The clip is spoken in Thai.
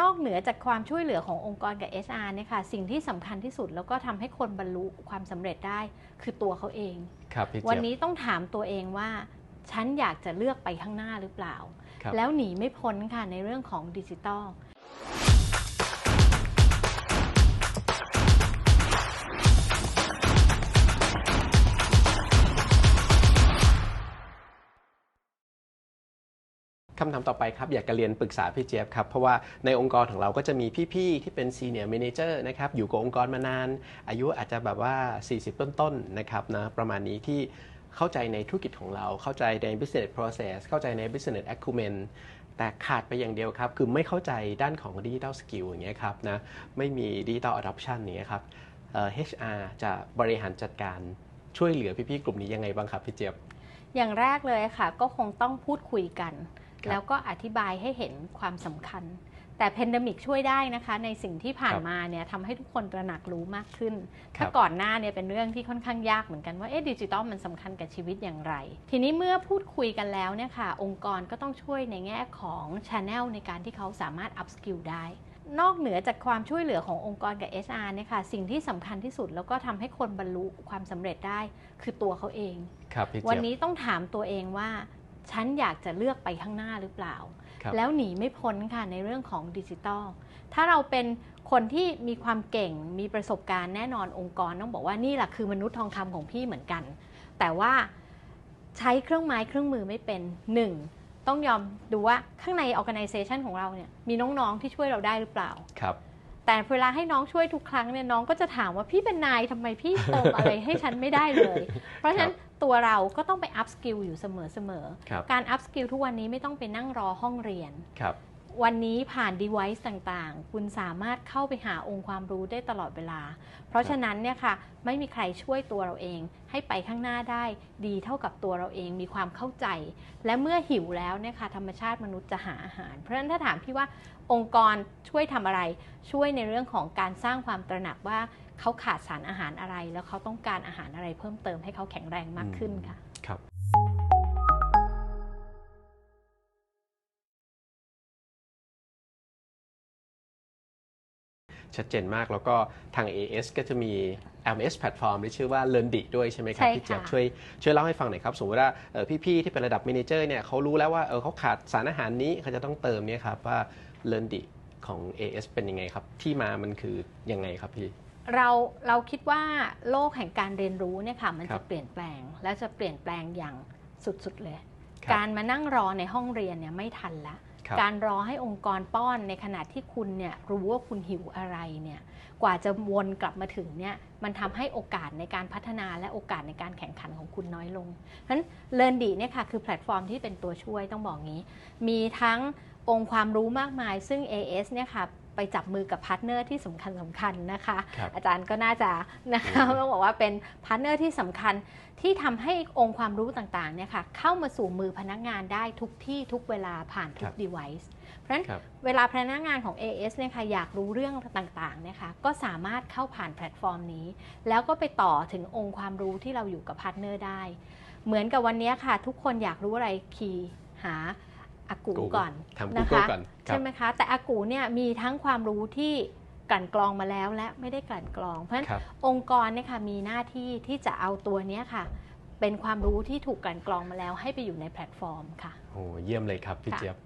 นอกเหนือจากความช่วยเหลือขององค์กรกับ HR เนี่ยค่ะสิ่งที่สำคัญที่สุดแล้วก็ทำให้คนบรรลุความสำเร็จได้คือตัวเขาเองครับพี่เจี๊ยบวันนี้ต้องถามตัวเองว่า ฉันอยากจะเลือกไปข้างหน้าหรือเปล่าครับแล้วหนีไม่พ้นค่ะในเรื่องของดิจิทัล คำถามต่อไปครับอยากจะเรียนปรึกษาพี่เจี๊ยบครับ เพราะว่าในองค์กรของเราก็จะมีพี่ๆที่เป็นซีเนียร์ a ม a เจอร์นะครับอยู่กับองค์กรมานาน อายุอาจจะแบบว่า 40 ต้นๆนะครับนะประมาณนี้ที่เข้าใจในธุรกิจของเราเข้าใจใน business process เข้าใจใน business acumen แต่ขาดไปอย่างเดียวครับ คือไม่เข้าใจด้านของ digital skill อย่างเงี้ยครับนะไม่มี digital adoption อย่างเนี้ยครับ HR จะบริหารจัดการช่วยเหลือพี่ๆกลุ่มนี้ยังไงบ้างครับพี่เจี๊ยบอย่างแรกเลยค่ะ ก็คงต้องพูดคุยกัน แล้วก็อธิบายให้เห็นความสำคัญ แต่เพนดมิกช่วยได้นะคะ ในสิ่งที่ผ่านครับมาเนี่ยทำให้ทุกคนตระหนักรู้มากขึ้นครับถ้าก่อนหน้าเนี่ยเป็นเรื่องที่ค่อนข้างยากเหมือนกันว่าเอ๊ะดิจิตอลมันสำคัญกับชีวิตอย่างไร ทีนี้เมื่อพูดคุยกันแล้วเนี่ยค่ะ องค์กรก็ต้องช่วยในแง่ของช n แนลในการที่เขาสามารถอัพสกิลได้นอกเหนือจากความช่วยเหลือขององค์กรกับ HR เนี่ยค่ะสิ่งที่สำคัญที่สุดแล้วก็ทำให้คนบรรลุความสำเร็จได้คือตัวเขาเองครับพี่วันเจี๊ยบนี้ต้องถามตัวเองว่า ฉันอยากจะเลือกไปข้างหน้าหรือเปล่าครับแล้วหนีไม่พ้นค่ะในเรื่องของดิจิทัลถ้าเราเป็นคนที่มีความเก่งมีประสบการณ์แน่นอนองค์กรต้องบอกว่านี่แหละคือมนุษย์ทองคำของพี่เหมือนกัน แต่ว่าใช้เครื่องไม้เครื่องมือไม่เป็นหนึ่งต้องยอมดูว่าข้างใน organization ของเราเนี่ยมีน้องๆที่ช่วยเราได้หรือเปล่าครับ แต่เวลาให้น้องช่วยทุกครั้งเนี่ยน้องก็จะถามว่าพี่เป็นนายทำไมพี่เติมอะไรให้ฉันไม่ได้เลย เพราะฉะนั้นตัวเราก็ต้องไปอัพสกิลอยู่เสมอครับๆการอัพสกิลทุกวันนี้ไม่ต้องไปนั่งรอห้องเรียน ครับ วันนี้ผ่าน device ต่างๆ คุณสามารถเข้าไปหาองค์ความรู้ได้ตลอดเวลา เพราะฉะนั้นเนี่ยค่ะไม่มีใครช่วยตัวเราเอง ให้ไปข้างหน้าได้ดีเท่ากับตัวเราเองมีความเข้าใจ และเมื่อหิวแล้วเนี่ยค่ะธรรมชาติมนุษย์จะหาอาหาร เพราะฉะนั้นถ้าถามพี่ว่าองค์กรช่วยทำอะไร ช่วยในเรื่องของการสร้างความตระหนักว่าเขาขาดสารอาหารอะไร แล้วเขาต้องการอาหารอะไรเพิ่มเติมให้เขาแข็งแรงมากขึ้นค่ะครับ ชัดเจนมาก แล้วก็ทาง AS ก็จะมี LMS แพลตฟอร์มที่ชื่อว่า LearnDi ด้วยใช่ไหมครับ ใช่พี่เจี๊ยบค่ะ ช่วยช่วยเล่าให้ฟังหน่อยครับ สมมติว่าเอ่อพี่ๆที่เป็นระดับ m ม n เจอร์เนี่ยเขารู้แล้วว่าเออเขาขาดสารอาหารนี้เขาจะต้องเติมเนี่ยครับว่า LearnDi ของ AS เป็นยังไงครับ ที่มามันคือยังไงครับพี่ เราเราคิดว่าโลกแห่งการเรียนรู้เนี่ยค่ะมันครัจะบ เปลี่ยนแปลง และจะเปลี่ยนแปลงอย่างสุดๆเลย ครับ การมานั่งรอในห้องเรียนเนี่ยไม่ทันละครับ การรอให้องค์กรป้อนในขณะที่คุณเนี่ยรู้ว่าคุณหิวอะไรเนี่ยกว่าจะวนกลับมาถึงเนี่ยมันทำให้โอกาสในการพัฒนาและโอกาสในการแข่งขันของคุณน้อยลงเพราะฉะนั้นเลินดีเนี่ยค่ะคือแพลตฟอร์มที่เป็นตัวช่วยต้องบอกงี้ มีทั้ง องค์ความรู้มากมาย ซึ่ง AS เนี่ยค่ะไปจับมือกับพาร์ทเนอร์ที่สำคัญสำคัญๆนะคะครับอาจารย์ก็น่าจะนะคะอืมต้องบอกว่าเป็นพาร์ทเนอร์ที่สำคัญที่ทำให้องค์ความรู้ต่างๆเนี่ยค่ะเข้ามาสู่มือพนักงานได้ทุกที่ทุกเวลาผ่านทุครักบ device เพราะฉะนั้นครับเวลาพนักงานของ AS เนี่ยค่ะอยากรู้เรื่องต่างๆเนี่ยค่ะก็สามารถเข้าผ่านแพลตฟอร์มนี้ แล้วก็ไปต่อถึงองค์ความรู้ที่เราอยู่กับพาร์ทเนอร์ได้ เหมือนกับวันนี้ค่ะ ทุกคนอยากรู้อะไรคีย์หา อากู Google ก่อนทำนะ Google คะก่อนครับใช่ไหมคะ แต่อากูเนี่ยมีทั้งความรู้ที่กลั่นกรองมาแล้วและไม่ได้กลั่นกรอง เพราะฉะนั้นครับองค์กรเนี่ยค่ะมีหน้าที่ที่จะเอาตัวเนี้ยค่ะ เป็นความรู้ที่ถูกกลั่นกรองมาแล้วให้ไปอยู่ในแพลตฟอร์มค่ะโอ้เยี่ยมเลยครับพี่ค่ะเจี๊ยบ